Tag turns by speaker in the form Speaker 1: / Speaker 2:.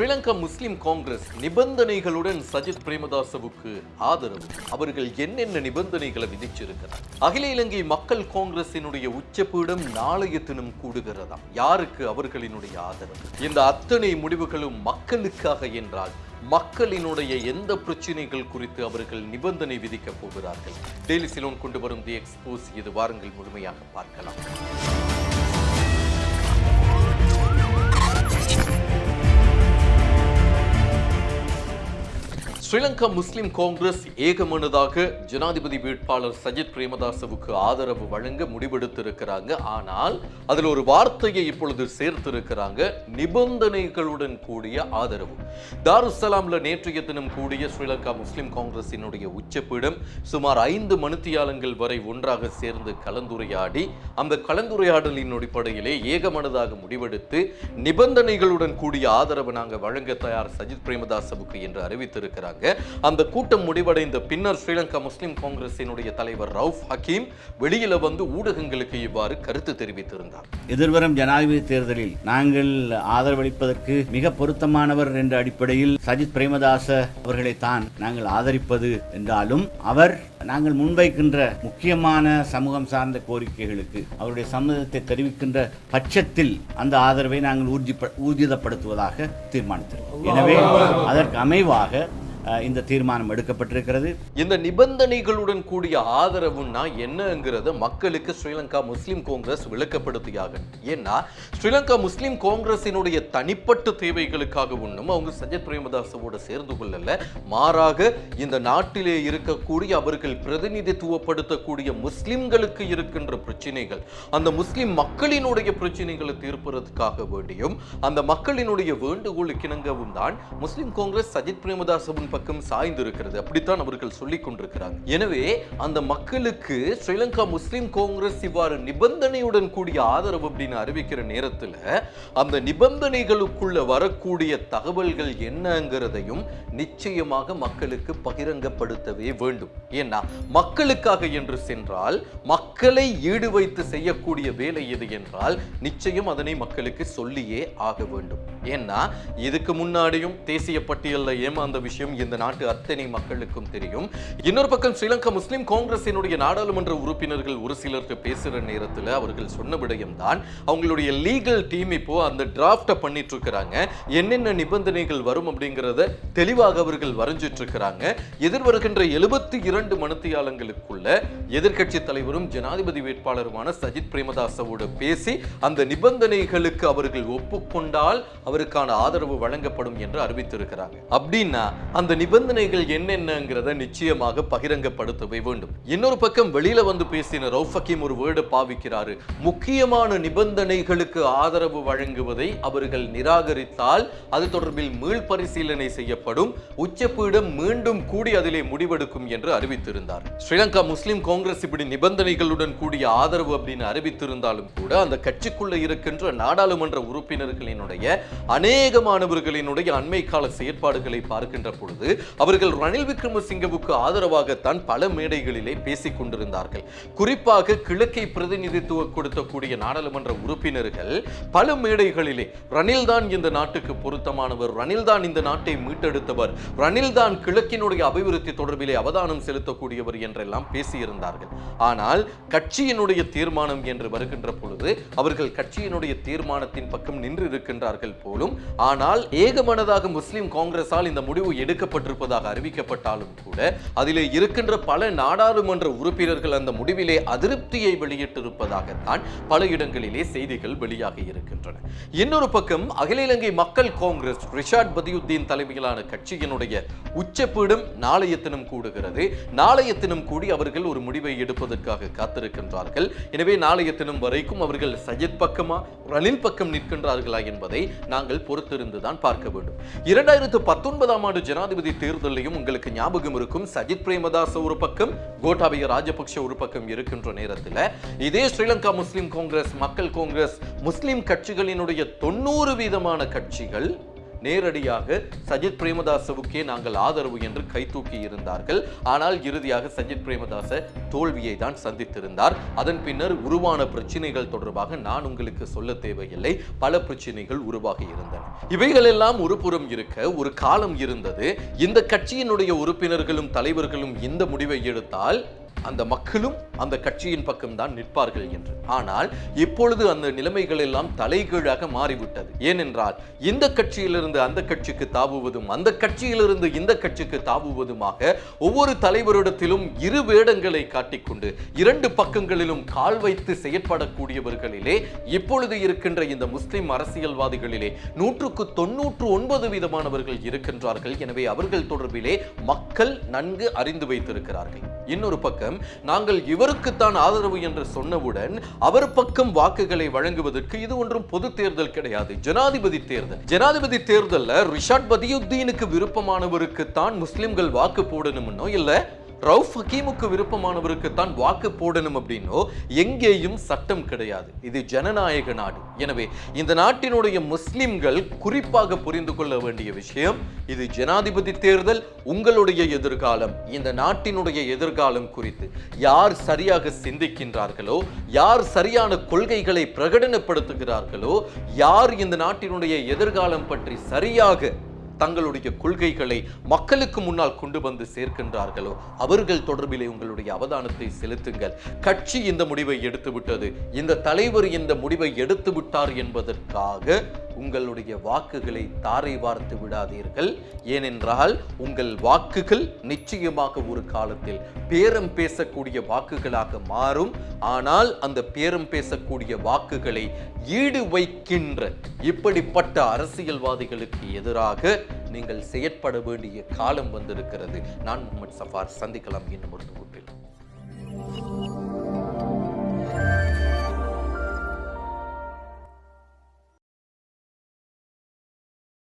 Speaker 1: ஸ்ரீலங்கா முஸ்லிம் காங்கிரஸ் நிபந்தனைகளுடன் சஜித் பிரேமதாசவுக்கு ஆதரவு அவர்கள் என்னென்ன நிபந்தனைகளை விதிச்சிருக்கிறார் அகில இலங்கை மக்கள் காங்கிரசினுடைய உச்சபீடம் நாளைய தினம் கூடுகிறதாம் யாருக்கு அவர்களினுடைய ஆதரவு இந்த அத்தனை முடிவுகளும் மக்களுக்காக என்றால் மக்களினுடைய எந்த பிரச்சனைகள் குறித்து அவர்கள் நிபந்தனை விதிக்கப் போகிறார்கள் டெய்லி சிலோன் கொண்டு வரும் தி எக்ஸ்போஸ் இது வாரங்கள் முழுமையாக பார்க்கலாம் ஸ்ரீலங்கா முஸ்லிம் காங்கிரஸ் ஏகமனதாக ஜனாதிபதி வேட்பாளர் சஜித் பிரேமதாசவுக்கு ஆதரவு வழங்க முடிவெடுத்திருக்கிறாங்க ஆனால் அதில் ஒரு வார்த்தையை இப்பொழுது சேர்த்திருக்கிறாங்க நிபந்தனைகளுடன் கூடிய ஆதரவு தாருசலாம்ல நேற்றைய தினம் கூடிய ஸ்ரீலங்கா முஸ்லிம் காங்கிரசினுடைய உச்சப்பீடம் சுமார் ஐந்து மணித்தியாலங்கள் வரை ஒன்றாக சேர்ந்து கலந்துரையாடி அந்த கலந்துரையாடலின் அடிப்படையிலே ஏகமனதாக முடிவெடுத்து நிபந்தனைகளுடன் கூடிய ஆதரவு நாங்கள் வழங்க தயார் சஜித் பிரேமதாசவுக்கு என்று அறிவித்திருக்கிறாங்க இருக்காங்க அந்த கூட்டம் முடிவடைந்த பின்னர் ஸ்ரீலங்கா முஸ்லிம் காங்கிரசினுடைய தலைவர் ரவுஃப் ஹக்கீம் வெளியில வந்து ஊடகங்களுக்கு இவ்வாறு கருத்து தெரிவித்திருந்தார்
Speaker 2: எதிர்வரும் ஜனாதிபதி தேர்தலில் நாங்கள் ஆதரவளிப்பதற்கு மிக பொருத்தமானவர் என்ற அடிப்படையில் சஜித் பிரேமதாச அவர்களை தான் நாங்கள் ஆதரிப்பது என்றாலும் அவர் நாங்கள் முன்வைக்கின்ற முக்கியமான சமூகம் சார்ந்த கோரிக்கைகளுக்கு அவருடைய சம்மதத்தை தெரிவிக்கின்ற பட்சத்தில் அந்த ஆதரவை நாங்கள் ஊர்ஜி ஊர்ஜிதப்படுத்துவதாக தீர்மானித்தோம் எனவே அதற்கு அமைவாக இந்த தீர்மானம் எடுக்கப்பட்டிருக்கிறது
Speaker 1: இந்த நிபந்தனைகளுடன் கூடிய ஆதரவுன்னா என்னங்கிறத மக்களுக்கு ஸ்ரீலங்கா முஸ்லீம் காங்கிரஸ் விளக்கப்படுத்தியாக ஏன்னா ஸ்ரீலங்கா முஸ்லீம் காங்கிரசினுடைய தனிப்பட்ட தேவைகளுக்காக ஒன்றும் அவங்க சஜித் பிரேமதாசோட சேர்ந்து கொள்ளல மாறாக இந்த நாட்டிலே இருக்கக்கூடிய அவர்கள் பிரதிநிதித்துவப்படுத்தக்கூடிய முஸ்லிம்களுக்கு இருக்கின்ற பிரச்சனைகள் அந்த முஸ்லிம் மக்களினுடைய பிரச்சனைகளை தீர்ப்பதற்காக வேண்டியும் அந்த மக்களினுடைய வேண்டுகோளுக்கு இணங்கவும் தான் முஸ்லீம் காங்கிரஸ் சஜித் பிரேமதாசவும் பக்கம் இருக்கிறது அப்படித்தான் அவர்கள் சொல்லிக் கொண்டிருக்கிறார் எனவே அந்த மக்களுக்கு ஸ்ரீலங்கா முஸ்லிம் காங்கிரஸ் இவ்வாறு நிபந்தனையுடன் கூடிய ஆதரவு அப்படின்னு அறிவிக்கிற நேரத்தில் அந்த நிபந்தனைகளுக்குள்ள வரக்கூடிய தகவல்கள் என்னங்கிறதையும் நிச்சயமாக மக்களுக்கு பகிரங்கப்படுத்தவே வேண்டும் ஏன்னா மக்களுக்காக என்று சென்றால் மக்களை ஈடு வைத்து செய்யக்கூடிய வேலை எது என்றால் நிச்சயம் அதனை மக்களுக்கு சொல்லியே ஆக வேண்டும் ஏன்னா இதுக்கு முன்னாடியும் தேசிய பட்டியலில் ஏமாந்த விஷயம் இந்த நாட்டு அத்தனை மக்களுக்கும் தெரியும் இன்னொரு பக்கம் ஸ்ரீலங்கா முஸ்லிம் காங்கிரசினுடைய நாடாளுமன்ற உறுப்பினர்கள் ஒரு சிலருக்கு பேசுகிற நேரத்தில் அவர்கள் சொன்ன விடயம் தான் அவங்களுடைய லீகல் டீம் இப்போ அந்த டிராஃப்டை பண்ணிட்டு இருக்கிறாங்க என்னென்ன நிபந்தனைகள் வரும் அப்படிங்கிறத தெளிவாக அவர்கள் வரைஞ்சிட்டு இருக்கிறாங்க எதிர்வருகின்ற எழுபத்தி இரண்டு மனத்தியாளங்களுக்குள்ள எதிர்கட்சி தலைவரும் ஜனாதிபதி வேட்பாளருமான சஜித் பிரேமதாசோடு பேசி அந்த நிபந்தனைகளுக்கு அவர்கள் ஒப்புக்கொண்டால் அவருக்கான ஆதரவு வழங்கப்படும் என்று அறிவித்திருக்கிறார் அப்படின்னா அந்த அந்த நிபந்தனைகள் என்னென்னங்கிறத நிச்சயமாக பகிரங்கப்படுத்தவே வேண்டும் இன்னொரு பக்கம் வெளியில வந்து பேசின ரவுஃபக்கீம் ஒரு வேர்டு பாவிக்கிறாரு முக்கியமான நிபந்தனைகளுக்கு ஆதரவு வழங்குவதை அவர்கள் நிராகரித்தால் அது தொடர்பில் பரிசீலனை செய்யப்படும் உச்சப்பீடம் மீண்டும் கூடி அதிலே முடிவெடுக்கும் என்று அறிவித்திருந்தார் ஸ்ரீலங்கா முஸ்லிம் காங்கிரஸ் இப்படி நிபந்தனைகளுடன் கூடிய ஆதரவு அப்படின்னு அறிவித்திருந்தாலும் கூட அந்த கட்சிக்குள்ள இருக்கின்ற நாடாளுமன்ற உறுப்பினர்களினுடைய அநேக மாணவர்களினுடைய அண்மை கால செயற்பாடுகளை பார்க்கின்ற பொழுது இருந்து அவர்கள் ரணில் விக்ரமசிங்கவுக்கு ஆதரவாகத்தான் பல மேடைகளிலே பேசிக் கொண்டிருந்தார்கள் குறிப்பாக கிழக்கை பிரதிநிதித்துவ கொடுத்தக்கூடிய நாடாளுமன்ற உறுப்பினர்கள் பல மேடைகளிலே ரணில் தான் இந்த நாட்டுக்கு பொருத்தமானவர் ரணில் தான் இந்த நாட்டை மீட்டெடுத்தவர் ரணில் தான் கிழக்கினுடைய அபிவிருத்தி தொடர்பிலே அவதானம் செலுத்தக்கூடியவர் என்றெல்லாம் பேசியிருந்தார்கள் ஆனால் கட்சியினுடைய தீர்மானம் என்று வருகின்ற பொழுது அவர்கள் கட்சியினுடைய தீர்மானத்தின் பக்கம் நின்று இருக்கின்றார்கள் போலும் ஆனால் ஏகமனதாக முஸ்லிம் காங்கிரஸால் இந்த முடிவு எடுக்க கைவிடப்பட்டிருப்பதாக அறிவிக்கப்பட்டாலும் கூட அதிலே இருக்கின்ற பல நாடாளுமன்ற உறுப்பினர்கள் அந்த முடிவிலே அதிருப்தியை வெளியிட்டிருப்பதாகத்தான் பல இடங்களிலே செய்திகள் வெளியாகி இருக்கின்றன இன்னொரு பக்கம் அகில இலங்கை மக்கள் காங்கிரஸ் ரிஷாட் பதியுத்தீன் தலைமையிலான கட்சியினுடைய உச்சப்பீடும் நாளைய தினம் கூடுகிறது நாளைய தினம் கூடி அவர்கள் ஒரு முடிவை எடுப்பதற்காக காத்திருக்கின்றார்கள் எனவே நாளைய தினம் வரைக்கும் அவர்கள் சஜித் பக்கமா ரணில் பக்கம் நிற்கின்றார்களா என்பதை நாங்கள் பொறுத்திருந்துதான் பார்க்க வேண்டும் இரண்டாயிரத்து பத்தொன்பதாம் ஆண்டு ஜனாதிபதி ஜனாதிபதி தேர்தலையும் உங்களுக்கு ஞாபகம் இருக்கும் சஜித் பிரேமதாச ஒரு பக்கம் கோட்டாபய ராஜபக்ஷ ஒரு பக்கம் இருக்கின்ற நேரத்தில் இதே ஸ்ரீலங்கா முஸ்லிம் காங்கிரஸ் மக்கள் காங்கிரஸ் முஸ்லிம் கட்சிகளினுடைய தொண்ணூறு வீதமான கட்சிகள் நேரடியாக சஜித் பிரேமதாசவுக்கே நாங்கள் ஆதரவு என்று கைதூக்கி இருந்தார்கள் ஆனால் இறுதியாக சஜித் பிரேமதாச தோல்வியை தான் சந்தித்திருந்தார் அதன் பின்னர் உருவான பிரச்சனைகள் தொடர்பாக நான் உங்களுக்கு சொல்ல தேவையில்லை பல பிரச்சனைகள் உருவாகி இருந்தன இவைகளெல்லாம் ஒரு புறம் இருக்க ஒரு காலம் இருந்தது இந்த கட்சியினுடைய உறுப்பினர்களும் தலைவர்களும் இந்த முடிவை எடுத்தால் அந்த மக்களும் அந்த கட்சியின் பக்கம்தான் நிற்பார்கள் என்று ஆனால் இப்பொழுது அந்த நிலைமைகள் எல்லாம் தலைகீழாக மாறிவிட்டது ஏனென்றால் இந்த கட்சியிலிருந்து அந்த கட்சிக்கு தாவுவதும் அந்த கட்சியிலிருந்து இந்த கட்சிக்கு தாவுவதுமாக ஒவ்வொரு தலைவரிடத்திலும் இரு வேடங்களை காட்டிக்கொண்டு இரண்டு பக்கங்களிலும் கால் வைத்து செயற்படக்கூடியவர்களிலே இப்பொழுது இருக்கின்ற இந்த முஸ்லிம் அரசியல்வாதிகளிலே நூற்றுக்கு தொன்னூற்று ஒன்பது விதமானவர்கள் இருக்கின்றார்கள் எனவே அவர்கள் தொடர்பிலே மக்கள் நன்கு அறிந்து வைத்திருக்கிறார்கள் இன்னொரு பக்கம் காரணம் நாங்கள் இவருக்குத்தான் ஆதரவு என்று சொன்னவுடன் அவர் பக்கம் வாக்குகளை வழங்குவதற்கு இது ஒன்றும் பொது தேர்தல் கிடையாது ஜனாதிபதி தேர்தல் ஜனாதிபதி தேர்தலில் ரிஷாட் பதியுத்தீனுக்கு விருப்பமானவருக்கு தான் முஸ்லிம்கள் வாக்கு போடணும்னோ இல்லை ரவுஃப் ஹக்கீமுக்கு விருப்பமானவருக்கு தான் வாக்கு போடணும் அப்படின்னோ எங்கேயும் சட்டம் கிடையாது இது ஜனநாயக நாடு எனவே இந்த நாட்டினுடைய முஸ்லிம்கள் குறிப்பாக புரிந்து கொள்ள வேண்டிய விஷயம் இது ஜனாதிபதி தேர்தல் உங்களுடைய எதிர்காலம் இந்த நாட்டினுடைய எதிர்காலம் குறித்து யார் சரியாக சிந்திக்கின்றார்களோ யார் சரியான கொள்கைகளை பிரகடனப்படுத்துகிறார்களோ யார் இந்த நாட்டினுடைய எதிர்காலம் பற்றி சரியாக தங்களுடைய கொள்கைகளை மக்களுக்கு முன்னால் கொண்டு வந்து சேர்க்கின்றார்களோ அவர்கள் தொடர்பிலே உங்களுடைய அவதானத்தை செலுத்துங்கள் கட்சி இந்த முடிவை எடுத்துவிட்டது இந்த தலைவர் இந்த முடிவை எடுத்து விட்டார் என்பதற்காக உங்களுடைய வாக்குகளை தாரை வார்த்து விடாதீர்கள் ஏனென்றால் உங்கள் வாக்குகள் நிச்சயமாக ஒரு காலத்தில் பேரம் பேசக்கூடிய வாக்குகளாக மாறும் ஆனால் அந்த பேரம் பேசக்கூடிய வாக்குகளை ஈடு வைக்கின்ற இப்படிப்பட்ட அரசியல்வாதிகளுக்கு எதிராக நீங்கள் செயற்பட வேண்டிய காலம் வந்திருக்கிறது நான் முகமது சஃபார் சந்திக்கலாம் இன்னும் ஒரு தொகுப்பில்